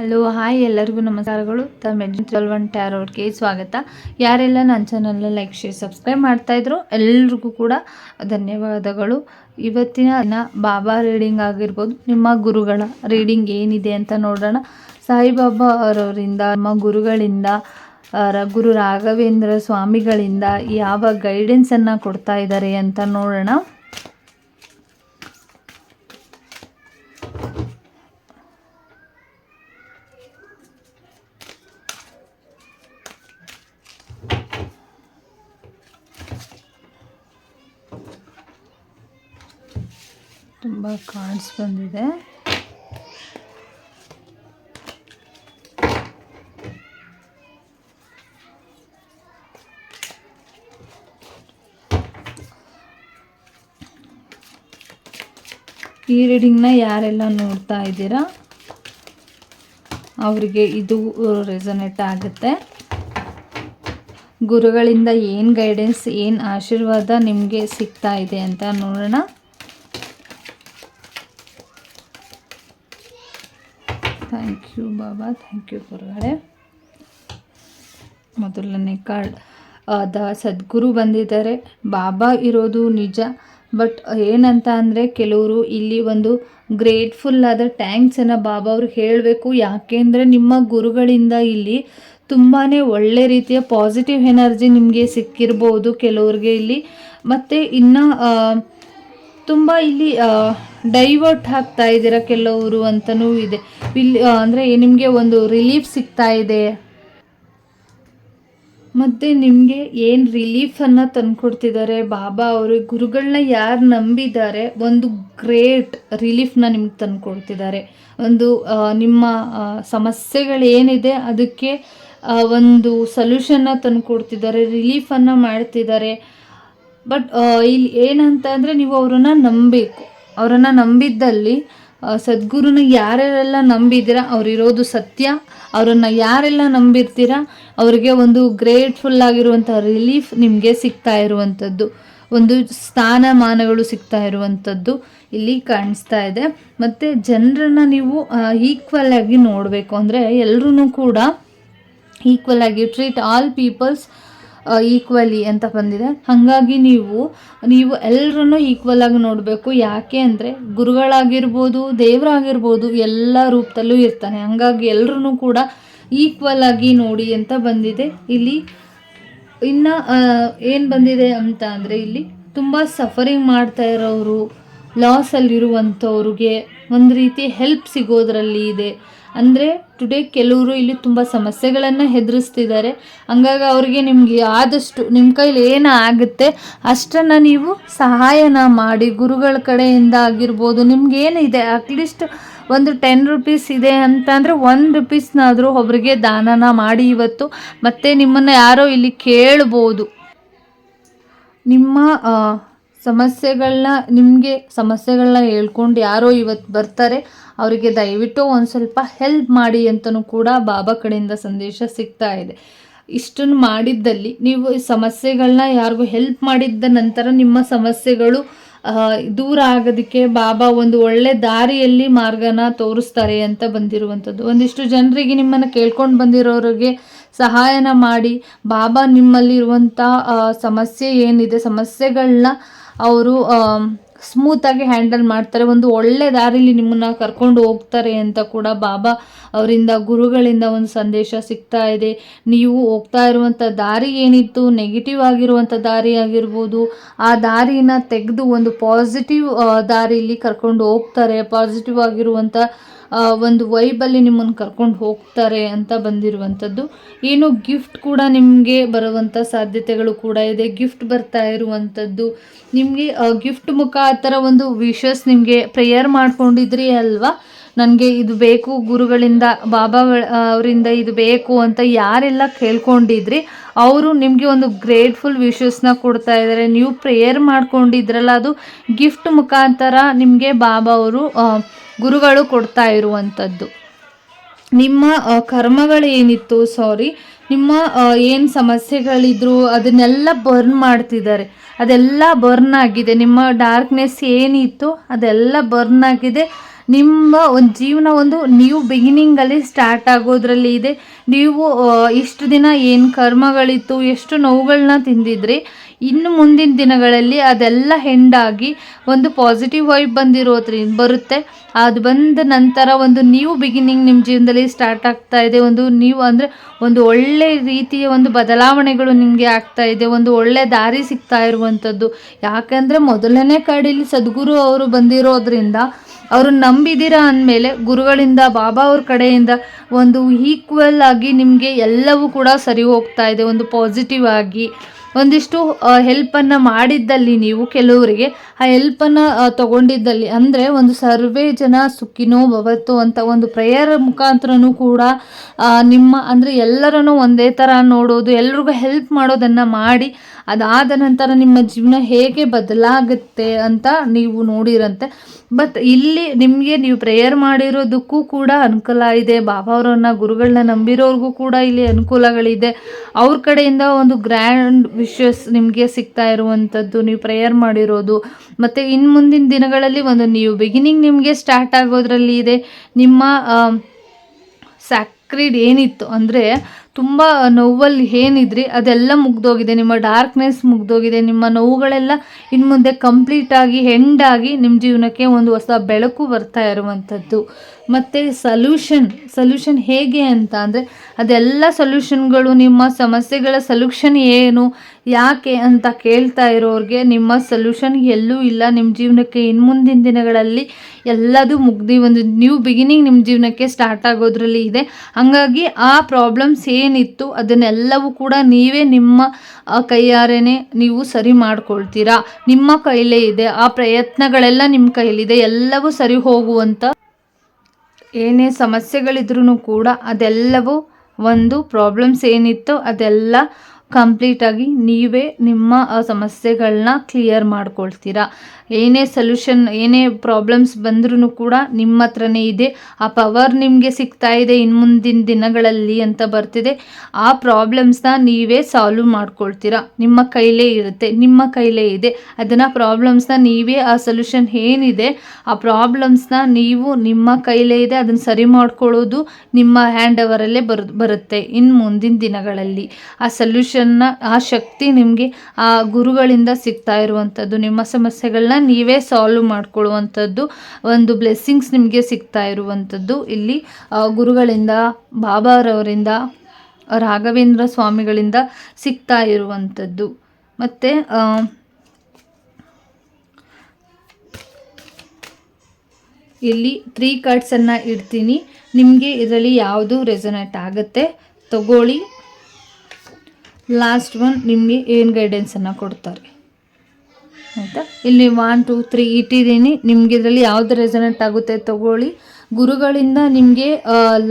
Hello hi ಎಲ್ಲರಿಗೂ ನಮಸ್ಕಾರಗಳು. ತಮ್ಮ ಟ್ವೆಲ್ವ್ ಒನ್ ಟ್ಯಾರೋಟ್ಗೆ ಸ್ವಾಗತ. ಯಾರೆಲ್ಲ ನನ್ನ ಚಾನಲ್ನ ಲೈಕ್ ಶೇರ್ ಸಬ್ಸ್ಕ್ರೈಬ್ ಮಾಡ್ತಾಯಿದ್ರು ಎಲ್ರಿಗೂ ಕೂಡ ಧನ್ಯವಾದಗಳು. ಇವತ್ತಿನ ದಿನ ಬಾಬಾ ರೀಡಿಂಗ್ ಆಗಿರ್ಬೋದು, ನಿಮ್ಮ ಗುರುಗಳ ರೀಡಿಂಗ್ ಏನಿದೆ ಅಂತ ನೋಡೋಣ. ಸಾಯಿಬಾಬಾ ಅವರವರಿಂದ, ನಮ್ಮ ಗುರುಗಳಿಂದ ಗುರು ರಾಘವೇಂದ್ರ ಸ್ವಾಮಿಗಳಿಂದ ಯಾವ ಗೈಡೆನ್ಸನ್ನು ಕೊಡ್ತಾ ಇದ್ದಾರೆ ಅಂತ ನೋಡೋಣ. ತುಂಬ ಕಾರ್ಡ್ಸ್ ಬಂದಿದೆ. ಈ ರೀಡಿಂಗ್ನ ಯಾರೆಲ್ಲ ನೋಡ್ತಾ ಇದ್ದೀರಾ? ಅವರಿಗೆ ಇದು ರೆಸನೇಟ್ ಆಗುತ್ತೆ. ಗುರುಗಳಿಂದ ಏನು ಗೈಡೆನ್ಸ್ ಏನು ಆಶೀರ್ವಾದ ನಿಮಗೆ ಸಿಗ್ತಾ ಇದೆ ಅಂತ ನೋಡೋಣ. ಥ್ಯಾಂಕ್ ಯು ಬಾಬಾ, ಥ್ಯಾಂಕ್ ಯು ಗುರುಗಳೇ. ಮೊದಲನೇ ಕಾರ್ಡ್. ದ ಸದ್ಗುರು ಬಂದಿದ್ದಾರೆ. ಬಾಬಾ ಇರೋದು ನಿಜ. ಬಟ್ ಏನಂತ ಅಂದರೆ ಕೆಲವರು ಇಲ್ಲಿ ಒಂದು ಗ್ರೇಟ್ಫುಲ್ ಆದ ಟ್ಯಾಂಕ್ಸನ್ನು ಬಾಬಾ ಅವ್ರಿಗೆ ಹೇಳಬೇಕು. ಯಾಕೆಂದರೆ ನಿಮ್ಮ ಗುರುಗಳಿಂದ ಇಲ್ಲಿ ತುಂಬಾ ಒಳ್ಳೆ ರೀತಿಯ ಪಾಸಿಟಿವ್ ಎನರ್ಜಿ ನಿಮಗೆ ಸಿಕ್ಕಿರ್ಬೋದು ಕೆಲವ್ರಿಗೆ ಇಲ್ಲಿ. ಮತ್ತು ಇನ್ನು ತುಂಬ ಇಲ್ಲಿ ಡೈವರ್ಟ್ ಆಗ್ತಾ ಇದ್ದೀರಾ ಕೆಲವರು ಅಂತಲೂ ಇದೆ. ಇಲ್ಲಿ ಅಂದರೆ ನಿಮಗೆ ಒಂದು ರಿಲೀಫ್ ಸಿಗ್ತಾ ಇದೆ. ಮತ್ತು ನಿಮಗೆ ಏನು ರಿಲೀಫನ್ನು ತಂದುಕೊಡ್ತಿದ್ದಾರೆ? ಬಾಬಾ ಅವರು ಗುರುಗಳನ್ನ ಯಾರು ನಂಬಿದ್ದಾರೆ? ಒಂದು ಗ್ರೇಟ್ ರಿಲೀಫ್ನ ನಿಮ್ಗೆ ತಂದುಕೊಡ್ತಿದ್ದಾರೆ. ಒಂದು ನಿಮ್ಮ ಸಮಸ್ಯೆಗಳೇನಿದೆ ಅದಕ್ಕೆ ಒಂದು ಸೊಲ್ಯೂಷನ್ನ ತಂದುಕೊಡ್ತಿದ್ದಾರೆ ರಿಲೀಫನ್ನು ಮಾಡ್ತಿದ್ದಾರೆ. ಬಟ್ ಇಲ್ಲಿ ಏನಂತ ಅಂದರೆ ನೀವು ಅವರನ್ನು ನಂಬಬೇಕು ಅವರನ್ನು ನಂಬಿದ್ದಲ್ಲಿ ಸದ್ಗುರುನ ಯಾರ್ಯಾರೆಲ್ಲ ನಂಬಿದ್ದೀರಾ, ಅವರಿರೋದು ಸತ್ಯ. ಅವರನ್ನು ಯಾರೆಲ್ಲ ನಂಬಿರ್ತೀರಾ, ಅವರಿಗೆ ಒಂದು ಗ್ರೇಟ್ಫುಲ್ ಆಗಿರುವಂಥ ರಿಲೀಫ್ ನಿಮಗೆ ಸಿಗ್ತಾ ಇರುವಂಥದ್ದು. ಒಂದು ಸ್ಥಾನಮಾನಗಳು ಸಿಗ್ತಾ ಇರುವಂಥದ್ದು ಇಲ್ಲಿ ಕಾಣಿಸ್ತಾ ಇದೆ. ಮತ್ತು ಜನರನ್ನ ನೀವು ಈಕ್ವಲ್ ಆಗಿ ನೋಡಬೇಕು. ಅಂದರೆ ಎಲ್ಲರೂ ಕೂಡ ಈಕ್ವಲ್ ಆಗಿ ಟ್ರೀಟ್ ಆಲ್ ಪೀಪಲ್ಸ್ ಈಕ್ವಲಿ ಅಂತ ಬಂದಿದೆ. ಹಾಗಾಗಿ ನೀವು ನೀವು ಎಲ್ಲರೂ ಈಕ್ವಲ್ ಆಗಿ ನೋಡಬೇಕು. ಯಾಕೆ ಅಂದರೆ, ಗುರುಗಳಾಗಿರ್ಬೋದು, ದೇವರಾಗಿರ್ಬೋದು, ಎಲ್ಲ ರೂಪದಲ್ಲೂ ಇರ್ತಾನೆ. ಹಾಗಾಗಿ ಎಲ್ಲರೂ ಕೂಡ ಈಕ್ವಲ್ ಆಗಿ ನೋಡಿ ಅಂತ ಬಂದಿದೆ. ಇಲ್ಲಿ, ಇನ್ನು ಏನು ಬಂದಿದೆ ಅಂತ ಅಂದರೆ, ಇಲ್ಲಿ ತುಂಬ ಸಫರಿಂಗ್ ಮಾಡ್ತಾ ಇರೋರು ಲಾಸಲ್ಲಿರುವಂಥವ್ರಿಗೆ ಒಂದು ರೀತಿ ಹೆಲ್ಪ್ ಸಿಗೋದ್ರಲ್ಲಿ ಇದೆ. ಅಂದರೆ ಟುಡೇ ಕೆಲವರು ಇಲ್ಲಿ ತುಂಬ ಸಮಸ್ಯೆಗಳನ್ನು ಹೆದರಿಸ್ತಿದ್ದಾರೆ ಹಂಗಾಗಿ ಅವ್ರಿಗೆ ನಿಮಗೆ ಆದಷ್ಟು ನಿಮ್ಮ ಕೈಲಿ ಏನು ಆಗುತ್ತೆ ಅಷ್ಟನ್ನು ನೀವು ಸಹಾಯನ ಮಾಡಿ. ಗುರುಗಳ ಕಡೆಯಿಂದ ಆಗಿರ್ಬೋದು ನಿಮ್ಗೇನು ಇದೆ? ಅಟ್ಲೀಸ್ಟ್ ಒಂದು ಟೆನ್ ರುಪೀಸ್ ಇದೆ ಅಂತ ಅಂದರೆ ಒನ್ ರುಪೀಸ್ನಾದರೂ ಒಬ್ರಿಗೆ ದಾನನ ಮಾಡಿ ಇವತ್ತು. ಮತ್ತು ನಿಮ್ಮನ್ನು ಯಾರೋ ಇಲ್ಲಿ ಕೇಳ್ಬೋದು. ನಿಮ್ಮ ಸಮಸ್ಯೆಗಳನ್ನ ನಿಮಗೆ ಸಮಸ್ಯೆಗಳನ್ನ ಹೇಳ್ಕೊಂಡು ಯಾರೋ ಇವತ್ತು ಬರ್ತಾರೆ, ಅವರಿಗೆ ದಯವಿಟ್ಟು ಒಂದು ಸ್ವಲ್ಪ ಹೆಲ್ಪ್ ಮಾಡಿ ಅಂತಲೂ ಕೂಡ ಬಾಬಾ ಕಡೆಯಿಂದ ಸಂದೇಶ ಸಿಗ್ತಾ ಇದೆ. ಇಷ್ಟನ್ನು ಮಾಡಿದ್ದಲ್ಲಿ ನೀವು ಸಮಸ್ಯೆಗಳನ್ನ ಯಾರಿಗೂ ಹೆಲ್ಪ್ ಮಾಡಿದ್ದ ನಂತರ ನಿಮ್ಮ ಸಮಸ್ಯೆಗಳು ದೂರ ಆಗೋದಕ್ಕೆ ಬಾಬಾ ಒಂದು ಒಳ್ಳೆ ದಾರಿಯಲ್ಲಿ ಮಾರ್ಗನ ತೋರಿಸ್ತಾರೆ ಅಂತ ಬಂದಿರುವಂಥದ್ದು ಒಂದಿಷ್ಟು ಜನರಿಗೆ ನಿಮ್ಮನ್ನು ಕೇಳ್ಕೊಂಡು ಬಂದಿರೋರಿಗೆ ಸಹಾಯನ ಮಾಡಿ, ಬಾಬಾ ನಿಮ್ಮಲ್ಲಿರುವಂಥ ಸಮಸ್ಯೆ ಏನಿದೆ ಸಮಸ್ಯೆಗಳನ್ನ ಅವರು ಸ್ಮೂತಾಗಿ ಹ್ಯಾಂಡಲ್ ಮಾಡ್ತಾರೆ. ಒಂದು ಒಳ್ಳೆ ದಾರಿಲಿ ನಿಮ್ಮನ್ನ ಕರ್ಕೊಂಡು ಹೋಗ್ತಾರೆ ಅಂತ ಕೂಡ ಬಾಬಾ ಅವರಿಂದ, ಗುರುಗಳಿಂದ ಒಂದು ಸಂದೇಶ ಸಿಗ್ತಾ ಇದೆ. ನೀವು ಹೋಗ್ತಾ ಇರುವಂಥ ದಾರಿ ಏನಿತ್ತು? ನೆಗೆಟಿವ್ ಆಗಿರುವಂಥ ದಾರಿ ಆಗಿರ್ಬೋದು. ಆ ದಾರಿನ ತೆಗೆದು ಒಂದು ಪಾಸಿಟಿವ್ ದಾರಿಲಿ ಕರ್ಕೊಂಡು ಹೋಗ್ತಾರೆ. ಪಾಸಿಟಿವ್ ಆಗಿರುವಂಥ ಒಂದು ವೈಬಲ್ಲಿ ನಿಮ್ಮನ್ನು ಕರ್ಕೊಂಡು ಹೋಗ್ತಾರೆ ಅಂತ ಬಂದಿರುವಂಥದ್ದು. ಏನು ಗಿಫ್ಟ್ ಕೂಡ ನಿಮಗೆ ಬರುವಂಥ ಸಾಧ್ಯತೆಗಳು ಕೂಡ ಇದೆ. ಗಿಫ್ಟ್ ಬರ್ತಾ ಇರುವಂಥದ್ದು. ನಿಮಗೆ ಗಿಫ್ಟ್ ಮುಖಾಂತರ ಒಂದು ವಿಷಸ್ ನಿಮಗೆ ಪ್ರೇಯರ್ ಮಾಡ್ಕೊಂಡಿದ್ರಿ ಅಲ್ವಾ? ನನಗೆ ಇದು ಬೇಕು, ಗುರುಗಳಿಂದ, ಬಾಬಾ ಅವರಿಂದ ಇದು ಬೇಕು ಅಂತ ಯಾರೆಲ್ಲ ಕೇಳ್ಕೊಂಡಿದ್ರಿ, ಅವರು ನಿಮಗೆ ಒಂದು ಗ್ರೇಟ್ಫುಲ್ ವಿಶಸ್ನ ಕೊಡ್ತಾ ಇದ್ದಾರೆ ನೀವು ಪ್ರೇಯರ್ ಮಾಡ್ಕೊಂಡಿದ್ರಲ್ಲ, ಅದು ಗಿಫ್ಟ್ ಮುಖಾಂತರ ನಿಮಗೆ ಬಾಬಾ ಅವರು ಗುರುಗಳು ಕೊಡ್ತಾ ಇರುವಂಥದ್ದು. ನಿಮ್ಮ ಕರ್ಮಗಳೇನಿತ್ತು ಸಾರಿ ನಿಮ್ಮ ಏನು ಸಮಸ್ಯೆಗಳಿದ್ರು, ಅದನ್ನೆಲ್ಲ ಬರ್ನ್ ಮಾಡ್ತಿದ್ದಾರೆ. ಅದೆಲ್ಲ ಬರ್ನ್ ಆಗಿದೆ. ನಿಮ್ಮ ಡಾರ್ಕ್ನೆಸ್ ಏನಿತ್ತು, ಅದೆಲ್ಲ ಬರ್ನ್ ಆಗಿದೆ. ನಿಮ್ಮ ಒಂದು ಜೀವನ ಒಂದು ನೀವು ಬಿಗಿನಿಂಗಲ್ಲಿ ಸ್ಟಾರ್ಟ್ ಆಗೋದ್ರಲ್ಲಿ ಇದೆ. ನೀವು ಇಷ್ಟು ದಿನ ಏನು ಕರ್ಮಗಳಿತ್ತು, ಎಷ್ಟು ನೋವುಗಳನ್ನ ತಿಂದಿದ್ರಿ, ಇನ್ನು ಮುಂದಿನ ದಿನಗಳಲ್ಲಿ ಅದೆಲ್ಲ ಹೆಂಡಾಗಿ ಒಂದು ಪಾಸಿಟಿವ್ ವೈಬ್ ಬಂದಿರೋದ್ರಿಂದ ಬರುತ್ತೆ. ಅದು ಬಂದ ನಂತರ ಒಂದು ನ್ಯೂ ಬಿಗಿನಿಂಗ್ ನಿಮ್ಮ ಜೀವನದಲ್ಲಿ ಸ್ಟಾರ್ಟ್ ಆಗ್ತಾ ಇದೆ. ಒಂದು ನೀವು ಅಂದರೆ ಒಂದು ಒಳ್ಳೆ ರೀತಿಯ ಒಂದು ಬದಲಾವಣೆಗಳು ನಿಮಗೆ ಆಗ್ತಾ ಇದೆ. ಒಂದು ಒಳ್ಳೆ ದಾರಿ ಸಿಗ್ತಾ ಇರುವಂಥದ್ದು. ಯಾಕಂದರೆ ಮೊದಲನೇ ಕಡೆಯಲ್ಲಿ ಸದ್ಗುರು ಅವರು ಬಂದಿರೋದ್ರಿಂದ ಅವರು ನಂಬಿದ್ದೀರಾ ಅಂದಮೇಲೆ ಗುರುಗಳಿಂದ, ಬಾಬಾ ಅವ್ರ ಕಡೆಯಿಂದ ಒಂದು ಈಕ್ವಲ್ ಆಗಿ ನಿಮಗೆ ಎಲ್ಲವೂ ಕೂಡ ಸರಿ ಹೋಗ್ತಾ ಇದೆ, ಒಂದು ಪಾಸಿಟಿವ್ ಆಗಿ. ಒಂದಿಷ್ಟು ಹೆಲ್ಪನ್ನು ಮಾಡಿದ್ದಲ್ಲಿ ನೀವು ಕೆಲವರಿಗೆ, ಆ ಹೆಲ್ಪನ್ನು ತಗೊಂಡಿದ್ದಲ್ಲಿ ಅಂದರೆ ಒಂದು ಸರ್ವೇ ಜನ ಸುಖಿನೋ ಭವತ್ತು ಅಂತ ಒಂದು ಪ್ರೇಯರ್ ಮುಖಾಂತರನೂ ಕೂಡ ನಿಮ್ಮ ಅಂದರೆ ಎಲ್ಲರನ್ನೂ ಒಂದೇ ಥರ ನೋಡೋದು, ಎಲ್ರಿಗೂ ಹೆಲ್ಪ್ ಮಾಡೋದನ್ನು ಮಾಡಿ ಅದಾದ ನಂತರ ನಿಮ್ಮ ಜೀವನ ಹೇಗೆ ಬದಲಾಗುತ್ತೆ ಅಂತ ನೀವು ನೋಡಿರಂತೆ. ಬಟ್ ಇಲ್ಲಿ ನಿಮಗೆ ನೀವು ಪ್ರೇಯರ್ ಮಾಡಿರೋದಕ್ಕೂ ಕೂಡ ಅನುಕೂಲ ಇದೆ. ಬಾಬಾ ಗುರುಗಳನ್ನ ನಂಬಿರೋರಿಗೂ ಕೂಡ ಇಲ್ಲಿ ಅನುಕೂಲಗಳಿದೆ. ಅವ್ರ ಕಡೆಯಿಂದ ಒಂದು ಗ್ರ್ಯಾಂಡ್ ವಿಶಸ್ ನಿಮಗೆ ಸಿಗ್ತಾ ಇರುವಂಥದ್ದು. ನೀವು ಪ್ರೇಯರ್ ಮಾಡಿರೋದು. ಮತ್ತು ಇನ್ನು ಮುಂದಿನ ದಿನಗಳಲ್ಲಿ ಒಂದು ನೀವು ಬಿಗಿನಿಂಗ್ ನಿಮಗೆ ಸ್ಟಾರ್ಟ್ ಆಗೋದ್ರಲ್ಲಿ ಇದೆ. ನಿಮ್ಮ ಸ್ಯಾಕ್ರಿಡ್ ಏನಿತ್ತು ಅಂದರೆ ತುಂಬ ನೋವಲ್ಲಿ ಏನಿದ್ರಿ, ಅದೆಲ್ಲ ಮುಗ್ದೋಗಿದೆ. ನಿಮ್ಮ ಡಾರ್ಕ್ನೆಸ್ ಮುಗ್ದೋಗಿದೆ. ನಿಮ್ಮ ನೋವುಗಳೆಲ್ಲ ಇನ್ನು ಮುಂದೆ ಕಂಪ್ಲೀಟಾಗಿ ಹೆಂಡಾಗಿ ನಿಮ್ಮ ಜೀವನಕ್ಕೆ ಒಂದು ಹೊಸ ಬೆಳಕು ಬರ್ತಾ ಇರುವಂಥದ್ದು. ಮತ್ತು ಸಲ್ಯೂಷನ್ ಸಲ್ಯೂಷನ್ ಹೇಗೆ ಅಂತ ಅಂದರೆ, ಅದೆಲ್ಲ ಸೊಲ್ಯೂಷನ್ಗಳು ನಿಮ್ಮ ಸಮಸ್ಯೆಗಳ ಸೊಲ್ಯೂಷನ್ ಏನು, ಯಾಕೆ ಅಂತ ಕೇಳ್ತಾ ಇರೋರಿಗೆ ನಿಮ್ಮ ಸೊಲ್ಯೂಷನ್ ಎಲ್ಲೂ ಇಲ್ಲ. ನಿಮ್ಮ ಜೀವನಕ್ಕೆ ಇನ್ನು ಮುಂದಿನ ದಿನಗಳಲ್ಲಿ ಎಲ್ಲದೂ ಮುಗ್ದು, ಒಂದು ನ್ಯೂ ಬಿಗಿನಿಂಗ್ ನಿಮ್ಮ ಜೀವನಕ್ಕೆ ಸ್ಟಾರ್ಟ್ ಆಗೋದ್ರಲ್ಲಿ ಇದೆ. ಹಾಗಾಗಿ ಆ ಪ್ರಾಬ್ಲಮ್ಸ್ ಏನಿತ್ತು ಅದನ್ನೆಲ್ಲವೂ ಕೂಡ ನೀವೇ ನಿಮ್ಮ ಕೈಯಾರೆನೇ ನೀವು ಸರಿ ಮಾಡ್ಕೊಳ್ತೀರಾ? ನಿಮ್ಮ ಕೈಲೇ ಇದೆ, ಆ ಪ್ರಯತ್ನಗಳೆಲ್ಲ ನಿಮ್ಮ ಕೈಲಿದೆ, ಎಲ್ಲವೂ ಸರಿ ಹೋಗುವಂಥ ಏನೇ ಸಮಸ್ಯೆಗಳಿದ್ರೂ ಕೂಡ ಅದೆಲ್ಲವೂ ಒಂದು ಪ್ರಾಬ್ಲಮ್ಸ್ ಏನಿತ್ತು ಅದೆಲ್ಲ ಕಂಪ್ಲೀಟಾಗಿ ನೀವೇ ನಿಮ್ಮ ಸಮಸ್ಯೆಗಳನ್ನ ಕ್ಲಿಯರ್ ಮಾಡ್ಕೊಳ್ತೀರಾ. ಏನೇ ಸೊಲ್ಯೂಷನ್, ಏನೇ ಪ್ರಾಬ್ಲಮ್ಸ್ ಬಂದ್ರೂ ಕೂಡ ನಿಮ್ಮ ಹತ್ರನೇ ಇದೆ. ಆ ಪವರ್ ನಿಮಗೆ ಸಿಗ್ತಾ ಇದೆ ಇನ್ನು ಮುಂದಿನ ದಿನಗಳಲ್ಲಿ ಅಂತ ಬರ್ತಿದೆ. ಆ ಪ್ರಾಬ್ಲಮ್ಸ್ನ ನೀವೇ ಸಾಲ್ವ್ ಮಾಡ್ಕೊಳ್ತೀರಾ. ನಿಮ್ಮ ಕೈಲೇ ಇರುತ್ತೆ, ನಿಮ್ಮ ಕೈಲೇ ಇದೆ. ಅದನ್ನು ಪ್ರಾಬ್ಲಮ್ಸ್ನ ನೀವೇ, ಆ ಸೊಲ್ಯೂಷನ್ ಏನಿದೆ, ಆ ಪ್ರಾಬ್ಲಮ್ಸ್ನ ನೀವು ನಿಮ್ಮ ಕೈಲೇ ಇದೆ. ಅದನ್ನು ಸರಿ ಮಾಡ್ಕೊಳ್ಳೋದು ನಿಮ್ಮ ಹ್ಯಾಂಡ್ ಓವರಲ್ಲೇ ಬರು, ಬರುತ್ತೆ ಇನ್ನು ಮುಂದಿನ ದಿನಗಳಲ್ಲಿ. ಆ ಸೊಲ್ಯೂಷನ್ನ ಆ ಶಕ್ತಿ ನಿಮಗೆ ಆ ಗುರುಗಳಿಂದ ಸಿಗ್ತಾ ಇರುವಂಥದ್ದು. ನಿಮ್ಮ ಸಮಸ್ಯೆಗಳನ್ನ ನೀವೇ ಸಾಲ್ವ್ ಮಾಡ್ಕೊಳ್ಳುವಂಥದ್ದು, ಒಂದು ಬ್ಲೆಸ್ಸಿಂಗ್ಸ್ ನಿಮಗೆ ಸಿಗ್ತಾ ಇರುವಂಥದ್ದು. ಇಲ್ಲಿ ಗುರುಗಳಿಂದ, ಬಾಬಾರವರಿಂದ, ರಾಘವೇಂದ್ರ ಸ್ವಾಮಿಗಳಿಂದ ಸಿಗ್ತಾ ಇರುವಂಥದ್ದು. ಮತ್ತು ಇಲ್ಲಿ ತ್ರೀ ಕಾರ್ಡ್ಸನ್ನು ಇಡ್ತೀನಿ. ನಿಮಗೆ ಇದರಲ್ಲಿ ಯಾವುದು ರೆಸೊನೇಟ್ ಆಗುತ್ತೆ? ತಗೊಳ್ಳಿ. ಲಾಸ್ಟ್ ಒನ್ ನಿಮಗೆ ಏನು ಗೈಡೆನ್ಸನ್ನು ಕೊಡ್ತಾರೆ. ಆಯಿತಾ? ಇಲ್ಲಿ ಒನ್ ಟು ತ್ರೀ ಇಟ್ಟಿದ್ದೀನಿ. ನಿಮ್ಗೆ ಇದರಲ್ಲಿ ಯಾವ್ದು ರೆಸನೆಂಟ್ ಆಗುತ್ತೆ ತಗೊಳ್ಳಿ. ಗುರುಗಳಿಂದ ನಿಮಗೆ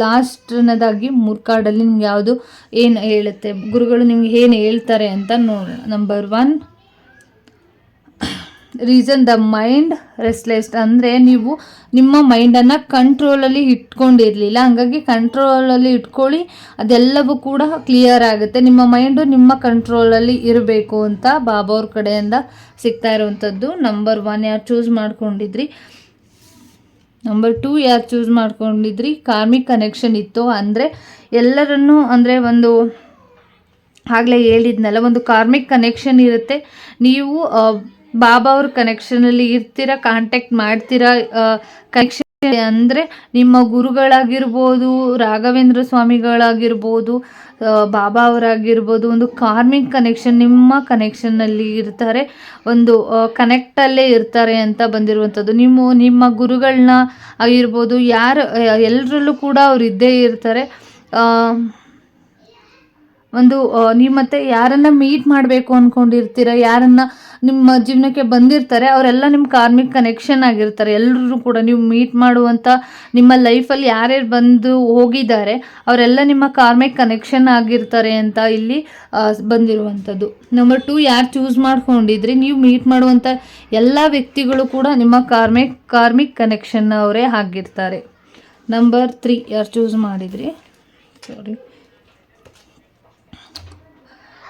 ಲಾಸ್ಟ್ನದಾಗಿ ಮೂರು ಕಾರ್ಡಲ್ಲಿ ನಿಮ್ಗೆ ಯಾವುದು ಏನು ಹೇಳುತ್ತೆ? ಗುರುಗಳು ನಿಮ್ಗೆ ಏನು ಹೇಳ್ತಾರೆ ಅಂತ ನೋಡೋಣ. Number one reason the mind restless ಅಂದರೆ ನೀವು ನಿಮ್ಮ ಮೈಂಡನ್ನು ಕಂಟ್ರೋಲಲ್ಲಿ ಇಟ್ಕೊಂಡಿರಲಿಲ್ಲ. ಹಂಗಾಗಿ ಕಂಟ್ರೋಲಲ್ಲಿ ಇಟ್ಕೊಳ್ಳಿ, ಅದೆಲ್ಲವೂ ಕೂಡ ಕ್ಲಿಯರ್ ಆಗುತ್ತೆ. ನಿಮ್ಮ ಮೈಂಡು ನಿಮ್ಮ ಕಂಟ್ರೋಲಲ್ಲಿ ಇರಬೇಕು ಅಂತ ಬಾಬಾ ಅವ್ರ ಕಡೆಯಿಂದ ಸಿಗ್ತಾ ಇರುವಂಥದ್ದು ನಂಬರ್ ಒನ್ ಯಾರು ಚೂಸ್ ಮಾಡ್ಕೊಂಡಿದ್ರಿ? ನಂಬರ್ ಟೂ ಯಾರು ಚೂಸ್ ಮಾಡ್ಕೊಂಡಿದ್ರಿ? ಕಾರ್ಮಿಕ್ ಕನೆಕ್ಷನ್ ಇತ್ತು ಅಂದರೆ ಎಲ್ಲರನ್ನೂ ಅಂದರೆ ಒಂದು ಆಗಲೇ ಹೇಳಿದ್ನಲ್ಲ, ಒಂದು ಕಾರ್ಮಿಕ್ ಕನೆಕ್ಷನ್ ಇರುತ್ತೆ. ನೀವು ಬಾಬಾ ಅವ್ರ ಕನೆಕ್ಷನಲ್ಲಿ ಇರ್ತೀರಾ ಕಾಂಟ್ಯಾಕ್ಟ್ ಮಾಡ್ತೀರಾ? ಕನೆಕ್ಷನ್ ಅಂದರೆ ನಿಮ್ಮ ಗುರುಗಳಾಗಿರ್ಬೋದು, ರಾಘವೇಂದ್ರ ಸ್ವಾಮಿಗಳಾಗಿರ್ಬೋದು ಬಾಬಾ ಅವರಾಗಿರ್ಬೋದು, ಒಂದು ಕಾರ್ಮಿಕ್ ಕನೆಕ್ಷನ್ ನಿಮ್ಮ ಕನೆಕ್ಷನ್ನಲ್ಲಿ ಇರ್ತಾರೆ. ಒಂದು ಕನೆಕ್ಟಲ್ಲೇ ಇರ್ತಾರೆ ಅಂತ ಬಂದಿರುವಂಥದ್ದು. ನಿಮ್ಮ ನಿಮ್ಮ ಗುರುಗಳನ್ನ ಆಗಿರ್ಬೋದು, ಯಾರು ಎಲ್ಲರಲ್ಲೂ ಕೂಡ ಅವ್ರು ಇದ್ದೇ ಇರ್ತಾರೆ. ಒಂದು ನೀವು ಮತ್ತೆ ಯಾರನ್ನ ಮೀಟ್ ಮಾಡಬೇಕು ಅಂದ್ಕೊಂಡಿರ್ತೀರ ಯಾರನ್ನ ನಿಮ್ಮ ಜೀವನಕ್ಕೆ ಬಂದಿರ್ತಾರೆ, ಅವರೆಲ್ಲ ನಿಮ್ಮ ಕಾರ್ಮಿಕ್ ಕನೆಕ್ಷನ್ ಆಗಿರ್ತಾರೆ. ಎಲ್ಲರೂ ಕೂಡ ನೀವು ಮೀಟ್ ಮಾಡುವಂಥ ನಿಮ್ಮ ಲೈಫಲ್ಲಿ ಯಾರ್ಯಾರು ಬಂದು ಹೋಗಿದ್ದಾರೆ, ಅವರೆಲ್ಲ ನಿಮ್ಮ ಕಾರ್ಮಿಕ್ ಕನೆಕ್ಷನ್ ಆಗಿರ್ತಾರೆ ಅಂತ ಇಲ್ಲಿ ಬಂದಿರುವಂಥದ್ದು. ನಂಬರ್ ಟು ಯಾರು ಚೂಸ್ ಮಾಡ್ಕೊಂಡಿದ್ರಿ, ನೀವು ಮೀಟ್ ಮಾಡುವಂಥ ಎಲ್ಲ ವ್ಯಕ್ತಿಗಳು ಕೂಡ ನಿಮ್ಮ ಕಾರ್ಮಿಕ್ ಕಾರ್ಮಿಕ್ ಕನೆಕ್ಷನ್ ಅವರೇ ಆಗಿರ್ತಾರೆ. ನಂಬರ್ ತ್ರೀ ಯಾರು ಚೂಸ್ ಮಾಡಿದ್ರಿ? Sorry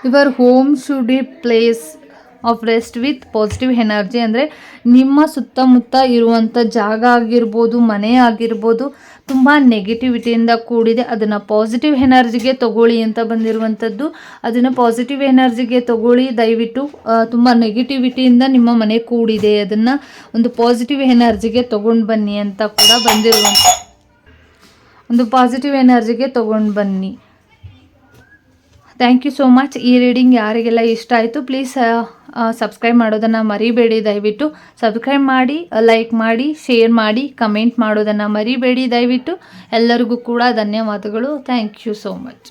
your home should be place of rest with positive energy ಅಂದರೆ ನಿಮ್ಮ ಸುತ್ತಮುತ್ತ ಇರುವಂಥ ಜಾಗ ಆಗಿರ್ಬೋದು, ಮನೆ ಆಗಿರ್ಬೋದು, ತುಂಬ ನೆಗೆಟಿವಿಟಿಯಿಂದ ಕೂಡಿದೆ. ಅದನ್ನು ಪಾಸಿಟಿವ್ ಎನರ್ಜಿಗೆ ತಗೊಳ್ಳಿ ಅಂತ ಬಂದಿರುವಂಥದ್ದು ಅದನ್ನು ಪಾಸಿಟಿವ್ ಎನರ್ಜಿಗೆ ತಗೊಳ್ಳಿ. ದಯವಿಟ್ಟು ತುಂಬ ನೆಗೆಟಿವಿಟಿಯಿಂದ ನಿಮ್ಮ ಮನೆ ಕೂಡಿದೆ. ಅದನ್ನು ಒಂದು ಪಾಸಿಟಿವ್ ಎನರ್ಜಿಗೆ ತೊಗೊಂಡು ಬನ್ನಿ ಅಂತ ಕೂಡ ಬಂದಿರುವಂಥ ಒಂದು ಪಾಸಿಟಿವ್ ಎನರ್ಜಿಗೆ ತೊಗೊಂಡು ಬನ್ನಿ. ಥ್ಯಾಂಕ್ ಯು ಸೋ ಮಚ್ ಈ ರೀಡಿಂಗ್ ಯಾರಿಗೆಲ್ಲ ಇಷ್ಟ ಆಯಿತು ಪ್ಲೀಸ್ ಸಬ್ಸ್ಕ್ರೈಬ್ ಮಾಡೋದನ್ನು ಮರಿಬೇಡಿ ದಯವಿಟ್ಟು. ಸಬ್ಸ್ಕ್ರೈಬ್ ಮಾಡಿ ಲೈಕ್ ಮಾಡಿ ಶೇರ್ ಮಾಡಿ ಕಮೆಂಟ್ ಮಾಡೋದನ್ನು ಮರಿಬೇಡಿ ದಯವಿಟ್ಟು. ಎಲ್ಲರಿಗೂ ಕೂಡ ಧನ್ಯವಾದಗಳು. Thank you so much